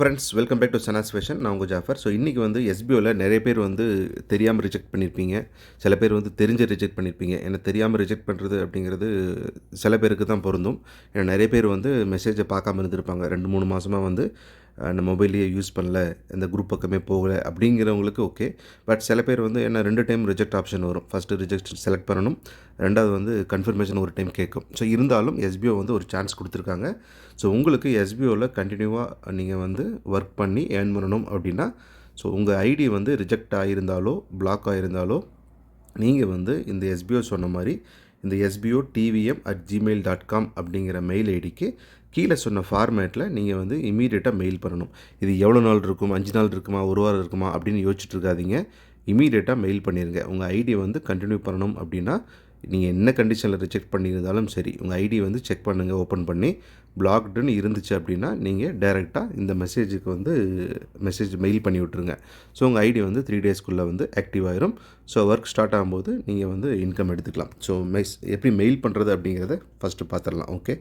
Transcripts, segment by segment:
Friends welcome back to Sana's fashion நான் உங்கள் Jaffer. So இன்றைக்கி வந்து எஸ்பிஓவில் நிறைய பேர் வந்து தெரியாமல் ரிஜெக்ட் பண்ணியிருப்பீங்க சில பேர் வந்து தெரிஞ்சு ரிஜெக்ட் பண்ணியிருப்பீங்க ஏன்னா தெரியாமல் ரிஜெக்ட் பண்ணுறது அப்படிங்கிறது சில பேருக்கு தான் பொருந்தும். ஏன்னா நிறைய பேர் வந்து மெசேஜை பார்க்காம இருந்திருப்பாங்க. ரெண்டு மூணு மாதமாக வந்து அந்த மொபைலையே யூஸ் பண்ணல இந்த குரூப் பக்கமே போகலை அப்படிங்கிறவங்களுக்கு ஓகே பட் சில பேர் வந்து என்ன ரெண்டு டைம் ரிஜெக்ட் ஆப்ஷன் வரும். ஃபஸ்ட்டு ரிஜெக்ட் செலக்ட் பண்ணணும். ரெண்டாவது வந்து கன்ஃபர்மேஷன் ஒரு டைம் கேட்கும். ஸோ இருந்தாலும் எஸ்பிஓ வந்து ஒரு சான்ஸ் கொடுத்துருக்காங்க. ஸோ உங்களுக்கு எஸ்பிஓவில் கண்டினியூவாக நீங்கள் வந்து ஒர்க் பண்ணி ஏர்ன் பண்ணணும் அப்படின்னா ஸோ உங்கள் ஐடி வந்து ரிஜெக்ட் ஆகியிருந்தாலோ பிளாக் ஆகியிருந்தாலோ நீங்கள் வந்து இந்த எஸ்பிஓ சொன்ன மாதிரி இந்த SPO TVM at Gmail dot com அப்படிங்கிற மெயில் ஐடிக்கு கீழே சொன்ன ஃபார்மேட்டில் நீங்கள் வந்து இமீடியட்டாக மெயில் பண்ணணும். இது எவ்வளோ நாள் இருக்கும் அஞ்சு நாள் இருக்குமா ஒரு வாரம் இருக்குமா அப்படின்னு யோசிச்சுட்டு இருக்காதீங்க. இமீடியட்டாக மெயில் பண்ணிடுங்க உங்கள் ஐடி வந்து கண்டினியூ பண்ணணும் அப்படின்னா நீங்கள் என்ன கண்டிஷனில் ரிஜெக்ட் பண்ணியிருந்தாலும் சரி உங்கள் ஐடி வந்து செக் பண்ணுங்கள் ஓப்பன் பண்ணி பிளாக்டுன்னு இருந்துச்சு அப்படின்னா நீங்கள் டைரெக்டாக இந்த மெசேஜுக்கு வந்து மெசேஜ் மெயில் பண்ணி விட்ருங்க ஸோ உங்கள் ஐடி வந்து த்ரீ டேஸ்க்குள்ளே வந்து ஆக்டிவ் ஆயிரும். ஸோ ஒர்க் ஸ்டார்ட் ஆகும்போது நீங்கள் வந்து இன்கம் எடுத்துக்கலாம். ஸோ மெஸ் எப்படி மெயில் பண்ணுறது அப்படிங்கிறத ஃபஸ்ட்டு பார்த்துடலாம் ஓகே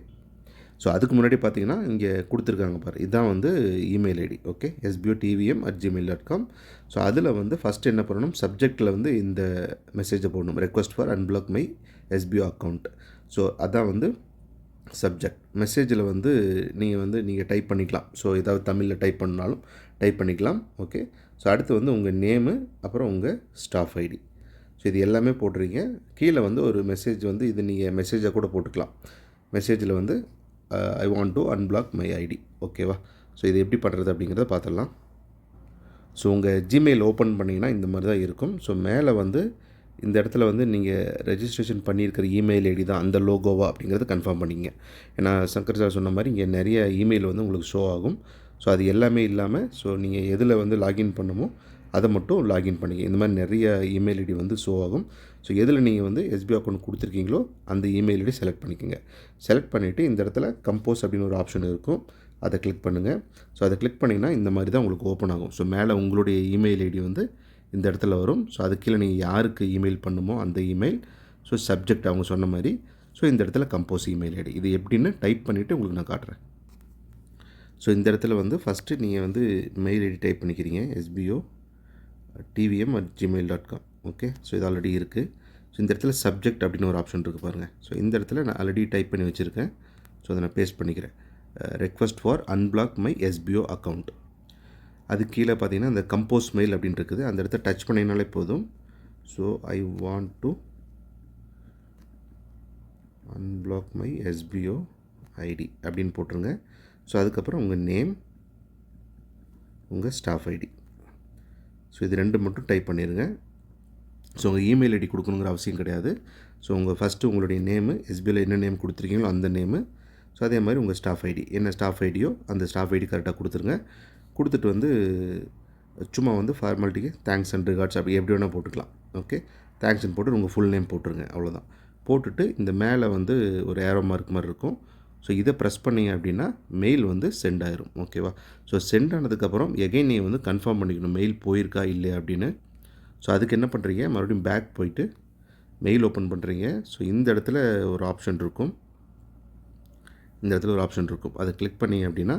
ஸோ அதுக்கு முன்னாடி பார்த்தீங்கன்னா இங்கே கொடுத்துருக்காங்க பாரு. இதுதான் வந்து email ID okay SPO TVM at Gmail dot com so அதில் வந்து ஃபஸ்ட்டு என்ன பண்ணணும்? சப்ஜெக்டில் வந்து இந்த மெசேஜை போடணும். Request for unblock my SPO account so அதான் வந்து சப்ஜெக்ட் மெசேஜில் வந்து நீங்கள் வந்து நீங்கள் டைப் பண்ணிக்கலாம். ஸோ ஏதாவது தமிழில் டைப் பண்ணாலும் டைப் பண்ணிக்கலாம் ஓகே ஸோ அடுத்து வந்து உங்கள் நேமு அப்புறம் உங்கள் ஸ்டாஃப் ஐடி ஸோ இது எல்லாமே போட்டுறீங்க கீழே வந்து ஒரு மெசேஜ் வந்து இது நீங்கள் மெசேஜாக கூட போட்டுக்கலாம். மெசேஜில் வந்து I want to unblock my ID ஓகேவா ஸோ இது எப்படி பண்ணுறது அப்படிங்கிறத பார்த்துடலாம். ஸோ உங்கள் ஜிமெயில் ஓப்பன் பண்ணிங்கன்னா இந்த மாதிரி தான் இருக்கும். ஸோ மேலே வந்து இந்த இடத்துல வந்து நீங்கள் ரெஜிஸ்ட்ரேஷன் பண்ணியிருக்கிற இமெயில் ஐடி தான் அந்த லோகோவா அப்படிங்கிறத கன்ஃபார்ம் பண்ணிங்க. ஏன்னா சங்கர் சார் சொன்ன மாதிரி இங்கே நிறைய இமெயில் வந்து உங்களுக்கு ஷோ ஆகும். ஸோ அது எல்லாமே இல்லாமல் ஸோ நீங்கள் எதில் வந்து லாகின் பண்ணுமோ அதை மட்டும் லாகின் பண்ணிக்க. இந்த மாதிரி நிறைய இமெயில் ஐடி வந்து ஷோ ஆகும். ஸோ எதில் நீங்கள் வந்து எஸ்பி அக்கௌண்ட் கொடுத்துருக்கீங்களோ அந்த இமெயில் ஐடி செலக்ட் பண்ணிக்கோங்க. செலக்ட் பண்ணிவிட்டு இந்த இடத்துல கம்போஸ் அப்படின்னு ஒரு ஆப்ஷன் இருக்கும். அதை கிளிக் பண்ணுங்கள் ஸோ அதை கிளிக் பண்ணிங்கன்னா இந்த மாதிரி தான் உங்களுக்கு ஓப்பன் ஆகும். ஸோ மேலே உங்களுடைய இமெயில் ஐடி வந்து இந்த இடத்துல வரும். ஸோ அது கீழே நீங்கள் யாருக்கு இமெயில் பண்ணுமோ அந்த இமெயில் ஸோ சப்ஜெக்ட் அவங்க சொன்ன மாதிரி. ஸோ இந்த இடத்துல கம்போஸ் இமெயில் ஐடி இது எப்படின்னு டைப் பண்ணிவிட்டு உங்களுக்கு நான் காட்டுறேன். ஸோ இந்த இடத்துல வந்து ஃபஸ்ட்டு நீங்கள் வந்து மெயில் ஐடி டைப் பண்ணிக்கிறீங்க SPO TVM at Gmail dot com okay so இது ஆல்ரெடி இருக்குது ஸோ இந்த இடத்துல சப்ஜெக்ட் அப்படின்னு ஒரு ஆப்ஷன் இருக்குது பாருங்கள் ஸோ இந்த இடத்துல நான் ஆல்ரெடி டைப் பண்ணி வச்சுருக்கேன். ஸோ அதை நான் பேஸ்ட் பண்ணிக்கிறேன். Request for unblock my SPO account அது கீழே பார்த்தீங்கன்னா அந்த கம்போஸ் மெயில் அப்படின்னு இருக்குது. அந்த இடத்த டச் பண்ணினாலே போதும். So I want to unblock my SPO ID அப்படின்னு போட்டுருங்க. ஸோ அதுக்கப்புறம் உங்கள் நேம் உங்கள் ஸ்டாஃப் ஐடி ஸோ இது ரெண்டு மட்டும் டைப் பண்ணிடுங்க ஸோ உங்கள் இமெயில் ஐடி கொடுக்கணுங்கிற அவசியம் கிடையாது. ஸோ உங்கள் ஃபஸ்ட்டு உங்களுடைய நேமு எஸ்பிஐயில் என்ன நேம் கொடுத்துருக்கீங்களோ அந்த நேமு ஸோ அதே மாதிரி உங்கள் ஸ்டாஃப் ஐடி என்ன ஸ்டாஃப் ஐடியோ அந்த ஸ்டாஃப் ஐடி கரெக்டாக கொடுத்துருங்க. கொடுத்துட்டு வந்து சும்மா வந்து ஃபார்மாலிட்டிக்கு தேங்க்ஸ் அண்ட் ரிகார்ட்ஸ் அப்படி எப்படி வேணால் போட்டுக்கலாம். ஓகே தேங்க்ஸ்ன்னு போட்டு உங்கள் ஃபுல் நேம் போட்டுருங்க. அவ்வளோதான் போட்டுட்டு இந்த மேலே வந்து ஒரு ஏரோ மார்க் மாதிரி இருக்கும். ஸோ இதை ப்ரெஸ் பண்ணிங்க அப்படின்னா மெயில் வந்து சென்ட் ஆயிரும். ஓகேவா ஸோ சென்ட் ஆனதுக்கப்புறம் எகைன் நீங்கள் வந்து கன்ஃபார்ம் பண்ணிக்கணும் மெயில் போயிருக்கா இல்லையா அப்படின்னு. ஸோ அதுக்கு என்ன பண்ணுறீங்க மறுபடியும் பேக் போயிட்டு மெயில் ஓப்பன் பண்ணுறீங்க ஸோ இந்த இடத்துல ஒரு ஆப்ஷன் இருக்கும். இந்த இடத்துல ஒரு ஆப்ஷன் இருக்கும். அதை கிளிக் பண்ணிங்க அப்படின்னா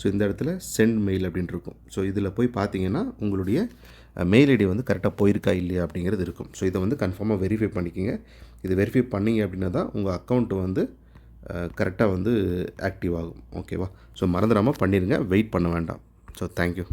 ஸோ இந்த இடத்துல சென்ட் மெயில் அப்படின்ட்டு இருக்கும். ஸோ இதில் போய் பார்த்தீங்கன்னா உங்களுடைய மெயில் ஐடி வந்து கரெக்டாக போயிருக்கா இல்லையா அப்படிங்கிறது இருக்கும். ஸோ இதை வந்து கன்ஃபார்மாக வெரிஃபை பண்ணிக்கிங்க. இது வெரிஃபை பண்ணிங்க அப்படின்னா தான் உங்கள் அக்கௌண்ட்டு வந்து கரெக்டாக வந்து ஆக்டிவ் ஆகும் ஓகேவா? ஸோ மறந்துடாமல் பண்ணிடுங்க வெயிட் பண்ண வேண்டாம். So thank you